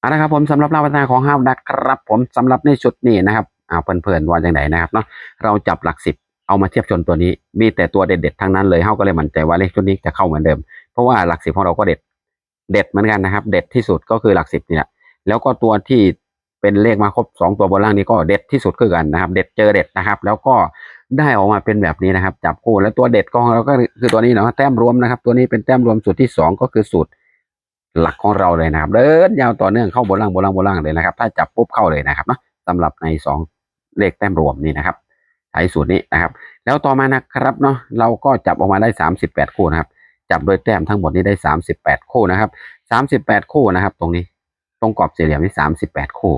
เอาละครับผมสำหรับเราพัฒนาของห้าวดักครับผมสำหรับในชุดนี้นะครับเอาเพลินๆว่าอย่างไรนะครับเนาะเราจับหลักสิบเอามาเทียบชนตัวนี้ มีแต่ตัวเด็ดๆทั้งนั้นเลยเฮาก็เลยมั่นใจว่าเลขชุดนี้จะเข้าเหมือนเดิม เพราะว่าหลักสิบของเราก็เด็ดเด็ดเหมือนกันนะครับ เด็ดที่สุดก็คือหลักสิบนี่แหละแล้วก็ตัวที่เป็นเลขมาครบสองตัวบนล่างนี้ก็เด็ดที่สุดคือกันนะครับ เด็ดเจอเด็ดนะครับ แล้วก็ได้ออกมาเป็นแบบนี้นะครับ จับคู่แล้วตัวเด็ดของเราก็คือตัวนี้เนาะแต้มรวมนะครับ ตัวนี้เป็นแต้มรวมสูตรที่สองก็คือสูตร หลักของเราเลยนะครับ เดินยาวต่อเนื่องเข้าบนล่างบนล่างบนล่างเลยนะครับ ถ้าจับปุ๊บเข้าเลยนะครับเนาะสำหรับในสองเลขแต้มรวมนี่นะครับใช้สูตรนี้นะครับ แล้วต่อมานะครับเนาะเราก็จับออกมาได้สามสิบแปดคู่นะครับ จับโดยแต้มทั้งหมดนี้ได้สามสิบแปดคู่นะครับสามสิบแปดคู่นะครับ ตรงนี้ตรงกรอบสี่เหลี่ยมนี่สามสิบแปดคู่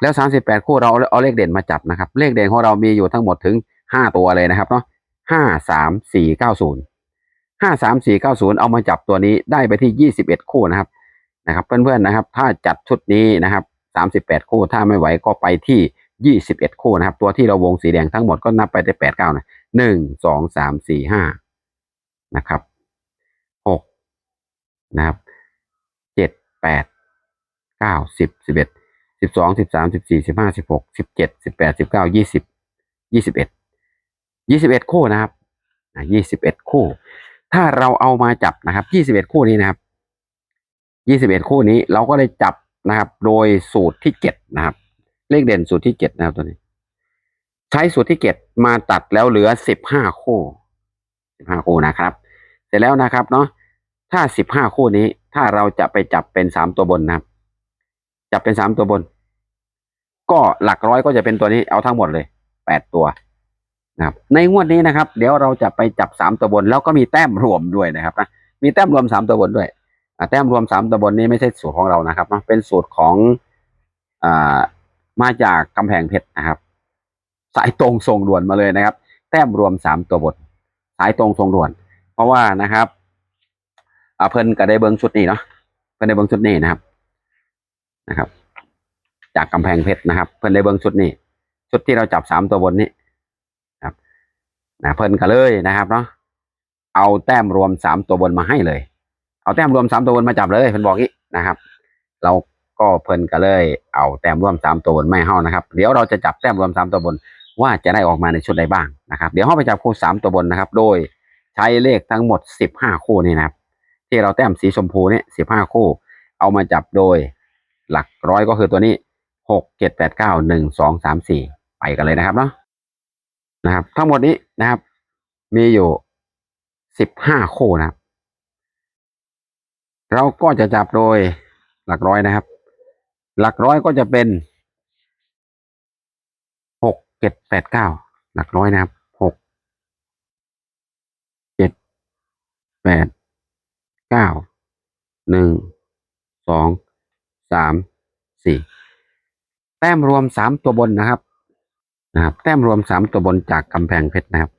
แล้วสามสิบแปดคู่เราเอาเอาเลขเด่นมาจับนะครับ เลขเด่นของเรามีอยู่ทั้งหมดถึงห้าตัวเลยนะครับเนาะห้าสามสี่เก้าศูนย์ ห้าสามสี่เก้าศูนย์เอามาจับตัวนี้ได้ไปที่ยี่สิบเอ็ดคู่นะครับนะครับ เพื่อนๆนะครับ ถ้าจัดชุดนี้นะครับสามสิบแปดคู่ถ้าไม่ไหวก็ไปที่ยี่สิบเอ็ดคู่นะครับ ตัวที่เราวงสีแดงทั้งหมดก็นับไปได้แปดเก้านะหนึ่งสองสามสี่ห้านะครับหกนะครับเจ็ดแปดเก้าสิบสิบเอ็ดสิบสองสิบสามสิบสี่สิบห้าสิบหกสิบเจ็ดสิบแปดสิบเก้ายี่สิบยี่สิบเอ็ดยี่สิบเอ็ดคู่นะครับยี่สิบเอ็ดคู่ ถ้าเราเอามาจับนะครับยี่สิบเอ็ดคู่นี้นะครับยี่สิบเอ็ดคู่นี้เราก็เลยจับนะครับ โดยสูตรที่เจ็ดนะครับ เลขเด่นสูตรที่เจ็ดนะครับตัวนี้ ใช้สูตรที่เจ็ดมาตัดแล้วเหลือสิบห้าคู่สิบห้าคู่นะครับ เสร็จแล้วนะครับเนาะถ้าสิบห้าคู่นี้ ถ้าเราจะไปจับเป็นสามตัวบนนะครับ จับเป็นสามตัวบน ก็หลักร้อยก็จะเป็นตัวนี้เอาทั้งหมดเลยแปดตัว นะครับในงวดนี้นะครับ เดี๋ยวเราจะไปจับสามตัวบน แล้วก็มีแต้มรวมด้วยนะครับนะมีแต้มรวมสามตัวบนด้วยแต้มรวมสามตำบลนี้ไม่ใช่สูตรของเรานะครับเนะเป็นสูตรของอมาจากกำแพงเพชรนะครับ สายตรงทรงด่วนมาเลยนะครับ แต้มรวมสามตัวบทสายตรงทรงด่วน เพราะว่านะครับเพิ่นก็ได้เบิ้งชุดนี้เนาะเพิ่นได้เบิ้งชุดนี้นะครับนะครับ จากกำแพงเพชรนะครับ เพิ่นได้เบิ้งชุดนี้ ชุดที่เราจับสามตัวบนนี้ นะเพิ่นก็เลยนะครับเนาะเอาแต้มรวมสามตัวบนมาให้เลย เอาแต้มรวมสามตัวบนมาจับเลยเพิ่นบอกงี้นะครับ เราก็เพิ่นก็เลย เอาแต้มรวมสามตัวบนไม่เฮานะครับ เดี๋ยวเราจะจับแต้มรวมสามตัวบนว่าจะได้ออกมาในชุดใดบ้างนะครับ เดี๋ยวเฮาไปจับคู่สามตัวบนนะครับ โดยใช้เลขทั้งหมดสิบห้าคู่นี่นะครับ ที่เราแต้มสีชมพูเนี่ยสิบห้าคู่ เอามาจับโดยหลักร้อยก็คือตัวนี้หกเจ็ดแปดเก้าหนึ่งสองสามสี่ไปกันเลยนะครับเนาะ นะครับ ทั้งหมดนี้นะครับ มีอยู่สิบห้าคู่นะครับ เราก็จะจับโดยหลักร้อยนะครับ หลักร้อยก็จะเป็นหกเจ็ดแปดเก้าหลักร้อยนะครับหกเจ็ดแปดเก้าหนึ่งสองสามสี่แต้มรวมสามตัวบนนะครับ นะครับ แต้มรวมสามตัวบนจากกำแพงเพชรนะครับ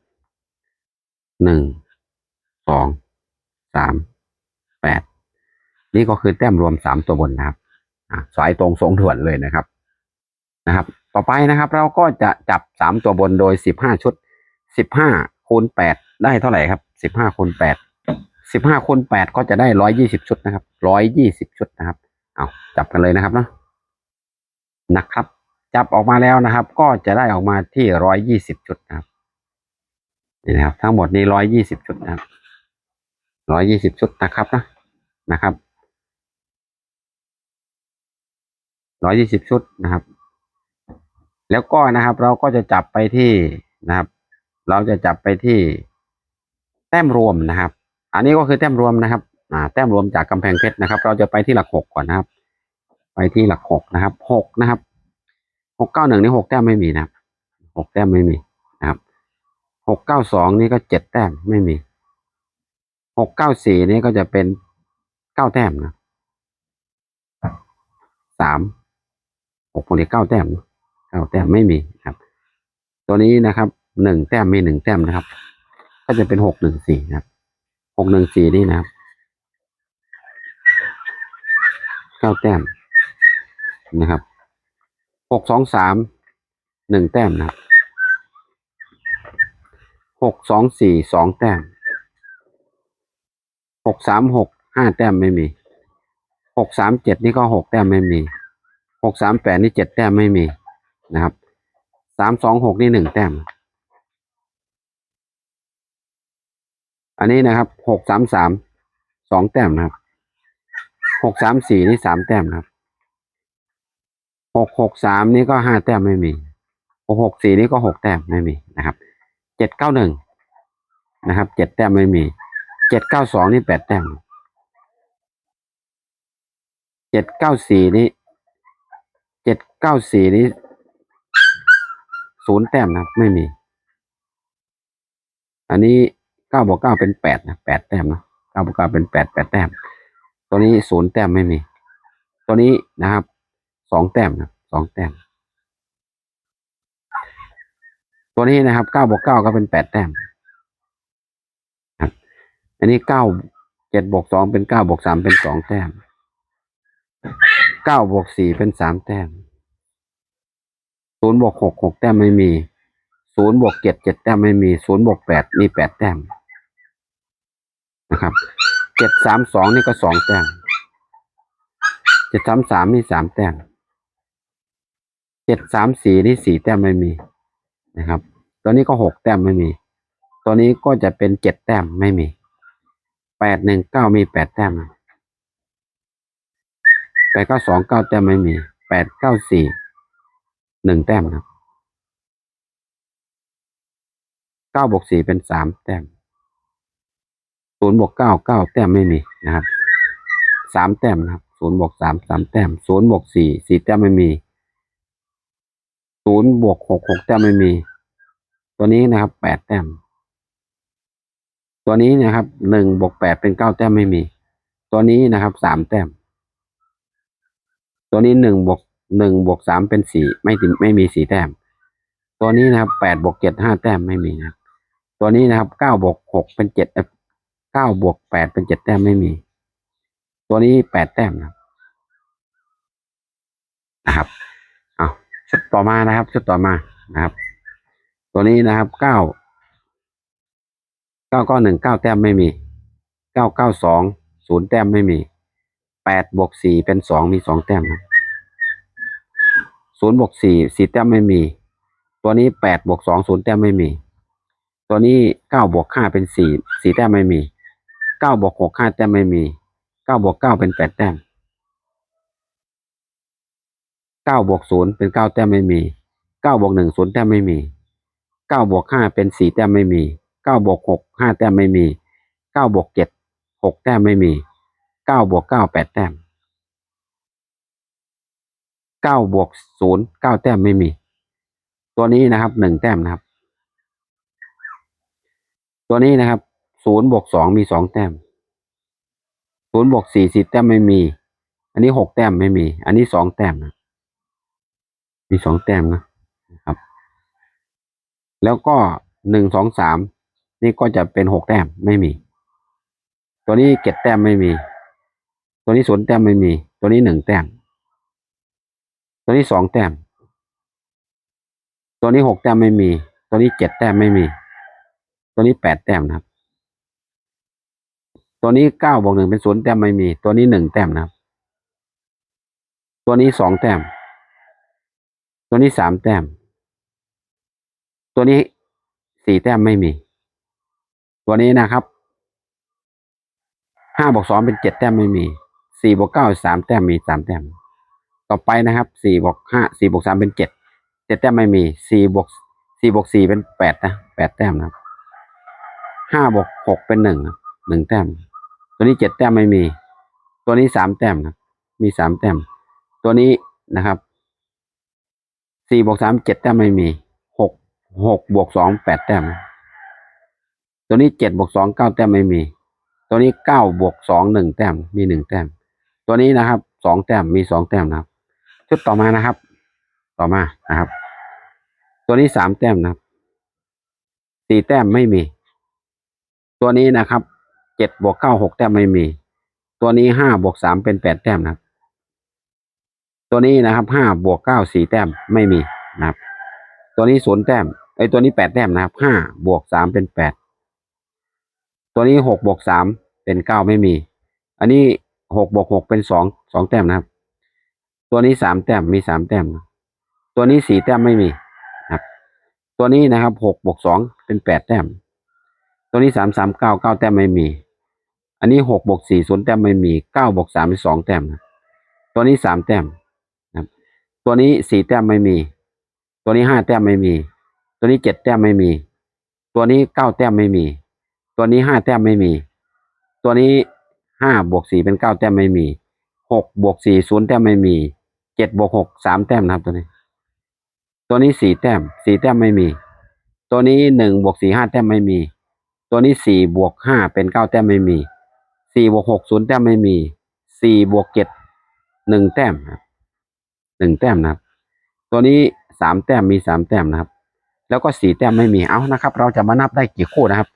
หนึ่งสองสามแปดนี่ก็คือแต้มรวมสามตัวบนนะครับสายตรงสงถ่วนเลยนะครับนะครับ ต่อไปนะครับ เราก็จะจับสามตัวบนโดยสิบห้าชุดสิบห้าคูณแปดได้เท่าไหร่ครับสิบห้าคูณแปดสิบห้าคูณแปดก็จะได้ร้อยยี่สิบชุดนะครับร้อยยี่สิบชุดนะครับ เอาจับกันเลยนะครับเนาะนะครับ จับออกมาแล้วนะครับ ก็จะได้ออกมาที่ร้อยยี่สิบชุดนะครับนี่นะครับ ทั้งหมดนี้ร้อยยี่สิบชุดนะครับร้อยยี่สิบชุดนะครับนะนะครับร้อยยี่สิบชุดนะครับ แล้วก็นะครับ เราก็จะจับไปที่นะครับ เราจะจับไปที่แต้มรวมนะครับ อันนี้ก็คือแต้มรวมนะครับ อ่า แต้มรวมจากกำแพงเพชรนะครับ เราจะไปที่หลักหกก่อนนะครับ ไปที่หลักหกนะครับหกนะครับ หกเก้าหนึ่งนี่หกแต้มไม่มีนะครับหกแต้มไม่มีนะครับหกเก้าสองนี่ก็เจ็ดแต้มไม่มีหกเก้าสี่นี่ก็จะเป็นเก้าแต้มนะสามหกพวกนี้เก้าแต้มเก้าแต้มไม่มีครับ ตัวนี้นะครับหนึ่งแต้มมีหนึ่งแต้มนะครับ ก็จะเป็นหกหนึ่งสี่นะครับหกหนึ่งสี่นี่นะครับเก้าแต้มนะครับ หกสองสามหนึ่งแต้มนะครับหกสองสี่สองแต้มหกสามหกห้าแต้มไม่มีหกสามเจ็ดนี่ก็หกแต้มไม่มีหกสามแปดนี่เจ็ดแต้มไม่มีนะครับสามสองหกนี่หนึ่งแต้ม อันนี้นะครับหกสามสามสองแต้มนะครับหกสามสี่นี่สามแต้มนะครับ หกหกสามนี่ก็ห้าแต้มไม่มีหกหกสี่นี่ก็หกแต้มไม่มีนะครับเจ็ดเก้าหนึ่งนะครับเจ็ดแต้มไม่มีเจ็ดเก้าสองนี่แปดแต้มเจ็ดเก้าสี่นี่เจ็ดเก้าสี่นี่ศูนย์แต้มนะไม่มี อันนี้เก้าบวกเก้าเป็นแปดนะแปดแต้มนะเก้าบวกเก้าเป็นแปดแปดแต้ม ตัวนี้ศูนย์แต้มไม่มี ตัวนี้นะครับ สองแต้มนะสองแต้ม ตัวนี้นะครับเก้าบวกเก้าก็เป็นแปดแต้มครับอันนี้เก้าเจ็ดบวกสองเป็นเก้าบวกสามเป็นสองแต้มเก้าบวกสี่เป็นสามแต้มศูนย์บวกหกหกแต้มไม่มีศูนย์บวกเจ็ดเจ็ดแต้มไม่มีศูนย์บวกแปดมีแปดแต้มนะครับเจ็ดสามสองนี่ก็สองแต้มเจ็ดสามสามนี่สามแต้ม เจ็ดสามสี่นี่สี่แต้มไม่มีนะครับ ตัวนี้ก็หกแต้มไม่มี ตัวนี้ก็จะเป็นเจ็ดแต้มไม่มีแปดหนึ่งเก้ามีแปดแต้มแปดเก้าสองเก้าแต้มไม่มีแปดเก้าสี่หนึ่งแต้มนะครับเก้าบวกสี่เป็นสามแต้มศูนย์บวกเก้าเก้าแต้มไม่มีนะครับสามแต้มนะครับศูนย์บวกสามสามแต้มศูนย์บวกสี่สี่แต้มไม่มี ศูนย์บวกหกหกแต้มไม่มี ตัวนี้นะครับแปดแต้ม ตัวนี้นะครับหนึ่งบวกแปดเป็นเก้าแต้มไม่มี ตัวนี้นะครับสามแต้ม ตัวนี้หนึ่งบวกหนึ่งบวกสามเป็นสี่ไม่ติไม่มีสี่แต้ม ตัวนี้นะครับแปดบวกเจ็ดห้าแต้มไม่มีนะครับ ตัวนี้นะครับเก้าบวกหกเป็นเจ็ดเก้าบวกแปดเป็นเจ็ดแต้มไม่มี ตัวนี้แปดแต้มนะครับ ต่อมานะครับ ชุดต่อมานะครับ ตัวนี้นะครับเก้าเก้าก้าหนึ่งเก้าแต้มไม่มีเก้าเก้าสองศูนย์แต้มไม่มีแปดบวกสี่เป็นสองมีสองแต้มนะศูนย์บวกสี่สี่แต้มไม่มี ตัวนี้แปดบวกสองศูนย์แต้มไม่มี ตัวนี้เก้าบวกห้าเป็นสี่สี่แต้มไม่มีเก้าบวกหกห้าแต้มไม่มีเก้าบวกเก้าเป็นแปดแต้ม เก้าบวกศูนย์เป็นเก้าแต้มไม่มีเก้าบวกหนึ่งศูนย์แต้มไม่มีเก้าบวกห้าเป็นสี่แต้มไม่มีเก้าบวกหกห้าแต้มไม่มีเก้าบวกเจ็ดหกแต้มไม่มีเก้าบวกเก้าแปดแต้มเก้าบวกศูนย์เก้าแต้มไม่มี ตัวนี้นะครับหนึ่งแต้มนะครับ ตัวนี้นะครับศูนย์บวกสองมีสองแต้มศูนย์บวกสี่สิบแต้มไม่มี อันนี้หกแต้มไม่มี อันนี้สองแต้มนะ มีสองแต้มนะครับ แล้วก็หนึ่งสองสามนี่ก็จะเป็นหกแต้มไม่มี ตัวนี้เจ็ดแต้มไม่มี ตัวนี้ศูนย์แต้มไม่มี ตัวนี้หนึ่งแต้ม ตัวนี้สองแต้ม ตัวนี้หกแต้มไม่มี ตัวนี้เจ็ดแต้มไม่มี ตัวนี้แปดแต้มนะครับ ตัวนี้เก้าบวกหนึ่งเป็นศูนย์แต้มไม่มี ตัวนี้หนึ่งแต้มนะครับ ตัวนี้สองแต้ม ตัวนี้สามแต้ม ตัวนี้สี่แต้มไม่มี ตัวนี้นะครับห้าบวกสองเป็นเจ็ดแต้มไม่มีสี่บวกเก้าสามแต้มมีสามแต้ม ต่อไปนะครับสี่บวกห้าสี่บวกสามเป็นเจ็ดเจ็ดแต้มไม่มีสี่บวกสี่บวกสี่เป็นแปดนะแปดแต้มนะครับห้าบวกหกเป็นหนึ่งหนึ่งแต้ม ตัวนี้เจ็ดแต้มไม่มี ตัวนี้สามแต้มนะมีสามแต้ม ตัวนี้นะครับ สี่บวกสามเจ็ดแต้มไม่มีหกหกบวกสองแปดแต้ม ตัวนี้เจ็ดบวกสองเก้าแต้มไม่มี ตัวนี้เก้าบวกสองหนึ่งแต้มมีหนึ่งแต้ม ตัวนี้นะครับสองแต้มมีสองแต้มนะครับ ชุดต่อมานะครับ ต่อมานะครับ ตัวนี้สามแต้มนะครับสี่แต้มไม่มี ตัวนี้นะครับเจ็ดบวกเก้าหกแต้มไม่มี ตัวนี้ห้าบวกสามเป็นแปดแต้มนะครับ ตัวนี้นะครับห้าบวกเก้าสี่แต้มไม่มีนะครับ ตัวนี้ศูนย์แต้มไอ้ตัวนี้แปดแต้มนะครับห้าบวกสามเป็นแปดตัวนี้หกบวกสามเป็นเก้าไม่มี อันนี้หกบวกหกเป็นสองสองแต้มนะครับ ตัวนี้สามแต้มมีสามแต้ม ตัวนี้สี่แต้มไม่มีครับ ตัวนี้นะครับหกบวกสองเป็นแปดแต้ม ตัวนี้สามสามเก้าเก้าแต้มไม่มี อันนี้หกบวกสี่ศูนย์แต้มไม่มีเก้าบวกสามเป็นสองแต้มนะตัวนี้สามแต้ม ตัวนี้สี่แต้มไม่มี ตัวนี้ห้าแต้มไม่มี ตัวนี้เจ็ดแต้มไม่มี ตัวนี้เก้าแต้มไม่มี ตัวนี้ห้าแต้มไม่มี ตัวนี้ห้าบวกสี่เป็นเก้าแต้มไม่มีหกบวกสี่ศูนย์แต้มไม่มีเจ็ดบวกหกสามแต้มนะครับตัวนี้ ตัวนี้สี่แต้มสี่แต้มไม่มี ตัวนี้หนึ่งบวกสี่ห้าแต้มไม่มี ตัวนี้สี่บวกห้าเป็นเก้าแต้มไม่มีสี่บวกหกศูนย์แต้มไม่มีสี่บวกเจ็ดหนึ่งแต้มครับ หนึ่งแต้มนะครับ ตัวนี้สามแต้มมีสามแต้มนะครับ แล้วก็สี่แต้มไม่มีเอานะครับ เราจะมานับได้กี่คู่นะครับ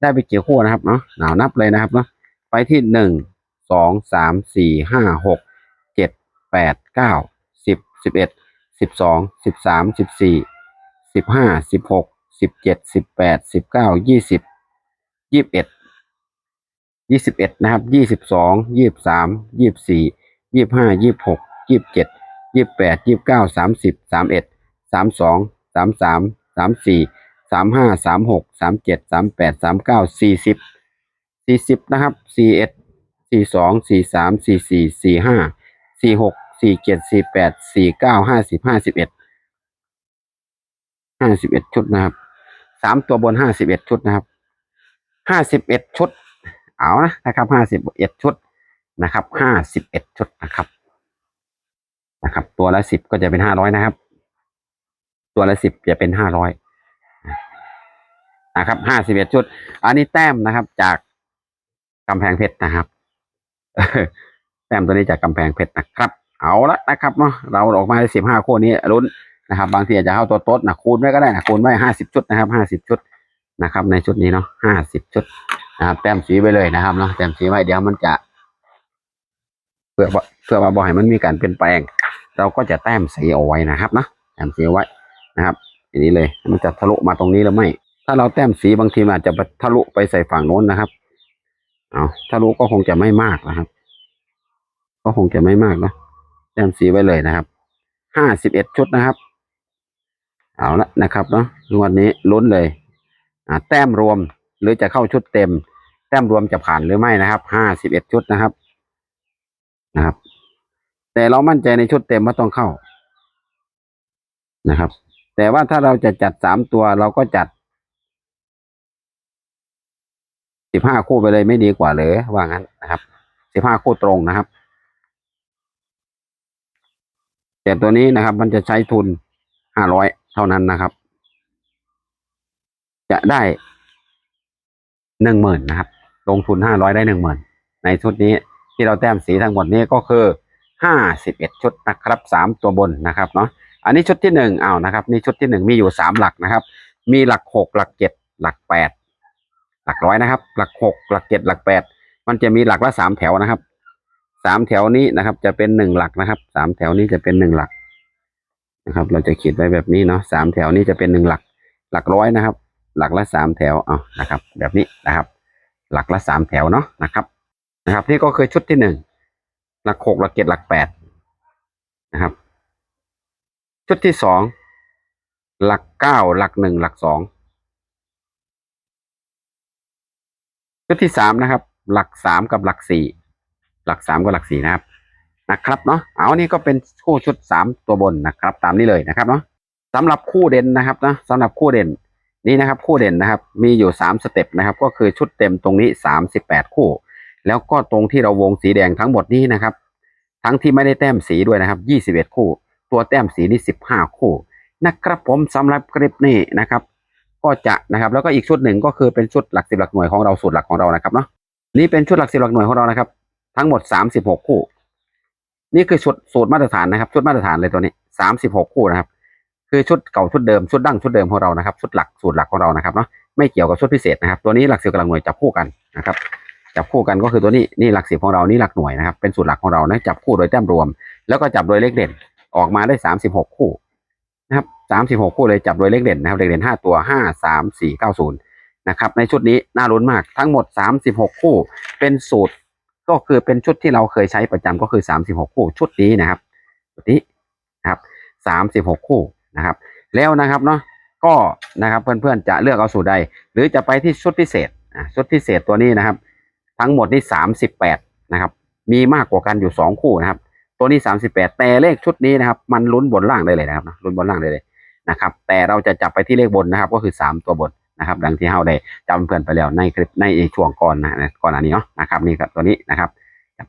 ได้ไปกี่คู่นะครับเนาะหนาวนับเลยนะครับเนาะไปที่หนึ่งสองสามสี่ห้าหกเจ็ดแปดเก้าสิบสิบเอ็ดสิบสองสิบสามสิบสี่สิบห้าสิบหกสิบเจ็ดสิบแปดสิบเก้ายี่สิบยี่สิบเอ็ดยี่สิบเอ็ดนะครับยี่สิบสองยี่สิบสามยี่สิบสี่ยี่สิบห้ายี่สิบหกยี่สิบเจ็ด ยี่สิบแปดยี่สิบเก้าสามสิบสามเอ็ดสามสองสามสามสามสี่สามห้าสามหกสามเจ็ดสามแปดสามเก้าสี่สิบสี่สิบนะครับสี่เอ็ดสี่สองสี่สามสี่สี่สี่ห้าสี่หกสี่เจ็ดสี่แปดสี่เก้าห้าสิบห้าสิบเอ็ดห้าสิบเอ็ดชุดนะครับสามตัวบนห้าสิบเอ็ดชุดนะครับห้าสิบเอ็ดชุด เอานะนะครับห้าสิบเอ็ดชุดนะครับห้าสิบเอ็ดชุดนะครับ นะครับ ตัวละสิบก็จะเป็นห้าร้อยนะครับ ตัวละสิบจะเป็นห้าร้อยนะครับห้าสิบเอ็ดชุด อันนี้แต้มนะครับ จากกำแพงเพชรนะครับแต้มตัวนี้จากกำแพงเพชรนะครับ เอาละนะครับเนาะเราออกมาสิบห้าคู่นี้ลุ้นนะครับ บางทีอาจจะเข้าตัวโต๊ดนะคูณไว้ก็ได้นะคูณไว้ห้าสิบชุดนะครับห้าสิบชุดนะครับ ในชุดนี้เนาะห้าสิบชุดนะครับแต้มสีไปเลยนะครับเนาะแต้มสีไว้เดี๋ยวมันจะเพื่อเพื่อมาบอกให้มันมีการเปลี่ยนแปลง เราก็จะแต้มสีเอาไว้นะครับนะแต้มสีไว้นะครับอย่างนี้เลยมันจะทะลุมาตรงนี้หรือไม่ถ้าเราแต้มสีบางทีอาจจะทะลุไปใส่ฝั่งโน้นนะครับเอาทะลุก็คงจะไม่มากนะครับ ก็คงจะไม่มากนะแต้มสีไว้เลยนะครับห้าสิบเอ็ดชุดนะครับ เอาละนะครับเนาะงวดนี้ลุ้นเลยอ่าแต้มรวมหรือจะเข้าชุดเต็ม แต้มรวมจะผ่านหรือไม่นะครับห้าสิบเอ็ดชุดนะครับนะครับ แต่เรามั่นใจในชุดเต็มว่าต้องเข้านะครับ แต่ว่าถ้าเราจะจัดสามตัวเราก็จัดสิบห้าคู่ไปเลยไม่ดีกว่าเลยว่างั้นนะครับสิบห้าคู่ตรงนะครับ แต่ตัวนี้นะครับ มันจะใช้ทุนห้าร้อยเท่านั้นนะครับ จะได้หนึ่งหมื่นนะครับ ลงทุนห้าร้อยได้หนึ่งหมื่นในชุดนี้ที่เราแต้มสีทั้งหมดนี้ก็คือ ห้าสิบเอ็ดชุดนะครับสามตัวบนนะครับเนาะอันนี้ชุดที่หนึ่งอ้าวนะครับนี่ชุดที่หนึ่งมีอยู่สามหลักนะครับ มีหลักหกหลักเจ็ดหลักแปดหลักร้อยนะครับ หลักหกหลักเจ็ดหลักแปดมันจะมีหลักละสามแถวนะครับสามแถวนี้นะครับ จะเป็นหนึ่งหลักนะครับสามแถวนี้จะเป็นหนึ่งหลักนะครับ เราจะขีดไว้แบบนี้เนาะสามแถวนี้จะเป็นหนึ่งหลัก หลักร้อยนะครับ หลักละสามแถวเอานะครับ แบบนี้นะครับ หลักละสามแถวเนาะนะครับ นะครับ นี่ก็คือชุดที่หนึ่ง หลักหกหลักเจ็ดหลักแปดนะครับ ชุดที่สองหลักเก้าหลักหนึ่งหลักสองชุดที่สามนะครับ หลักสามกับหลักสี่หลักสามกับหลักสี่นะครับนะครับเนาะเอานี่ก็เป็นคู่ชุดสามตัวบนนะครับ ตามนี้เลยนะครับเนาะสำหรับคู่เด่นนะครับนะสำหรับคู่เด่นนี่นะครับ คู่เด่นนะครับ มีอยู่สามสเต็ปนะครับ ก็คือชุดเต็มตรงนี้สามสิบแปดคู่ แล้วก็ตรงที่เราวงสีแดงทั้งหมดนี้นะครับ ทั้งที่ไม่ได้แต้มสีด้วยนะครับยี่สิบเอ็ดคู่ ตัวแต้มสีนี่สิบห้าคู่นะครับผมสำหรับคลิปนี้นะครับ ก็จะนะครับแล้วก็อีกชุดหนึ่งก็คือเป็นชุดหลักสิบหลักหน่วยของเราสูตรหลักของเรานะครับเนาะนี่เป็นชุดหลักสิบหลักหน่วยของเรานะครับ ทั้งหมดสามสิบหกคู่ นี่คือชุดสูตรมาตรฐานนะครับ ชุดมาตรฐานเลยตัวนี้สามสิบหกคู่นะครับ คือชุดเก่าชุดเดิมชุดดั้งชุดเดิมของเรานะครับ ชุดหลักสูตรหลักของเรานะครับเนาะไม่เกี่ยวกับชุดพิเศษนะครับ ตัวนี้หลักสิบกำลังหน่วยจับคู่กันนะครับ จับคู่กันก็คือตัวนี้นี่หลักสิบของเรานี่หลักหน่วยนะครับ เป็นสูตรหลักของเรานะจับคู่โดยแต้มรวม แล้วก็จับโดยเลขเด่นออกมาได้สามสิบหกคู่นะครับสามสิบหกคู่เลยจับโดยเลขเด่นนะครับเลขเด่นห้าตัวห้าสามสี่เก้าศูนย์นะครับในชุดนี้น่าลุ้นมากทั้งหมดสามสิบหกคู่ เป็นสูตรก็คือเป็นชุดที่เราเคยใช้ประจำก็คือสามสิบหกคู่ชุดนี้นะครับชุดนี้นะครับสามสิบหกคู่นะครับ แล้วนะครับเนาะก็นะครับเพื่อนๆจะเลือกเอาสูตรใด หรือจะไปที่ชุดพิเศษชุดพิเศษตัวนี้นะครับ ทั้งหมดนี่สามสิบแปดนะครับ มีมากกว่ากันอยู่สองคู่นะครับ ตัวนี้สามสิบแปดแต่เลขชุดนี้นะครับ มันลุ้นบนล่างได้เลยนะครับลุ้นบนล่างได้เลยนะครับ แต่เราจะจับไปที่เลขบนนะครับ ก็คือสามตัวบนนะครับ ดังที่เฮาได้จำเพื่อนไปแล้วในคลิปในช่วงก่อนนะก่อนอันนี้เนาะนะครับนี่ครับตัวนี้นะครับ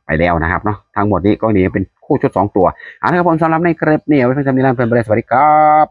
ไปแล้วนะครับเนาะทั้งหมดนี้ก็นี่เป็นคู่ชุดสองตัวเอาละครับผมสำหรับในคลิปนี้เอาไว้เพียงเท่านี้แล้วเพื่อนๆสวัสดีครับ